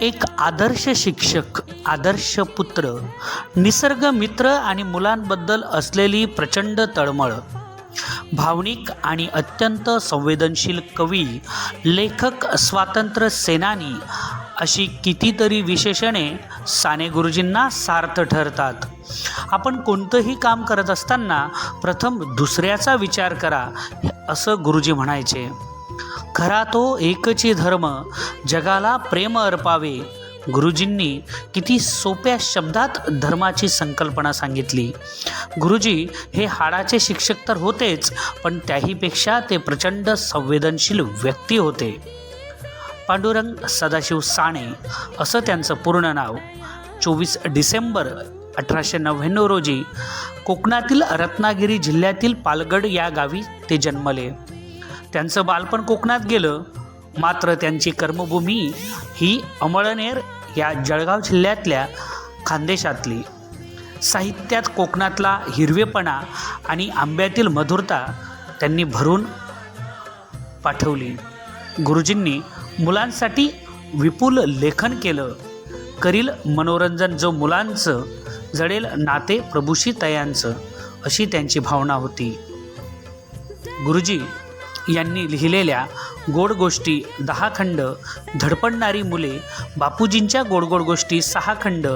एक आदर्श शिक्षक आदर्श पुत्र निसर्ग मित्र आणि मुलांबद्दल असलेली प्रचंड तळमळ. भावनिक आणि अत्यंत संवेदनशील कवी लेखक स्वातंत्र्य सेनानी अशी कितीतरी विशेषणे साने गुरुजींना सार्थ ठरतात. आपण कोणतंही काम करत असताना प्रथम दुसऱ्याचा विचार करा असं गुरुजी म्हणायचे. खरा तो एकची धर्म जगाला प्रेम अर्पावे. गुरुजींनी किती सोप्या शब्दात धर्माची संकल्पना सांगितली. गुरुजी हे हाडाचे शिक्षक तर होतेच पण त्याहीपेक्षा ते प्रचंड संवेदनशील व्यक्ती होते. पांडुरंग सदाशिव साणे असं त्यांचं पूर्ण नाव. चोवीस डिसेंबर अठराशे नव्याण्णव रोजी कोकणातील रत्नागिरी जिल्ह्यातील पालगड या गावी ते जन्मले. त्यांचं बालपण कोकणात गेलं. मात्र त्यांची कर्मभूमी ही अमळनेर या जळगाव जिल्ह्यातल्या खानदेशातली. साहित्यात कोकणातला हिरवेपणा आणि आंब्यातील मधुरता त्यांनी भरून पाठवली. गुरुजींनी मुलांसाठी विपुल लेखन केलं. करील मनोरंजन जो मुलांचं जडेल नाते प्रभूशी तयांचं अशी त्यांची भावना होती. गुरुजी यांनी लिहिलेल्या गोड गोष्टी दहा खंड धडपडणारी मुले बापूजींच्या गोड गोड गोष्टी सहा खंड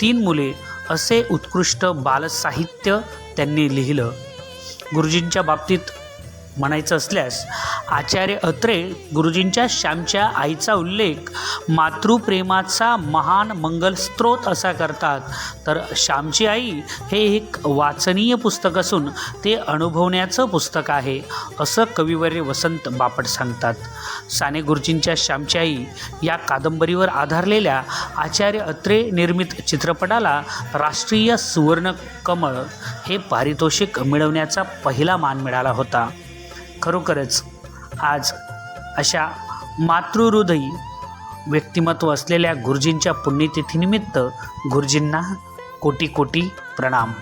तीन मुले असे उत्कृष्ट बालसाहित्य त्यांनी लिहिलं. गुरुजींच्या बाबतीत म्हणायचं असल्यास आचार्य अत्रे गुरुजींच्या श्यामच्या आईचा उल्लेख मातृप्रेमाचा महान मंगल स्त्रोत असा करतात. तर श्यामची आई हे एक वाचनीय पुस्तक असून ते अनुभवण्याचं पुस्तक आहे असं कविवर्य वसंत बापट सांगतात. साने गुरुजींच्या श्यामची आई या कादंबरीवर आधारलेल्या आचार्य अत्रे निर्मित चित्रपटाला राष्ट्रीय सुवर्ण कमळ हे पारितोषिक मिळवण्याचा पहिला मान मिळाला होता. खरोखरच आज अशा मातृहृदयी व्यक्तिमत्व असलेल्या गुरुजींच्या पुण्यतिथीनिमित्त गुरुजींना कोटी कोटी प्रणाम.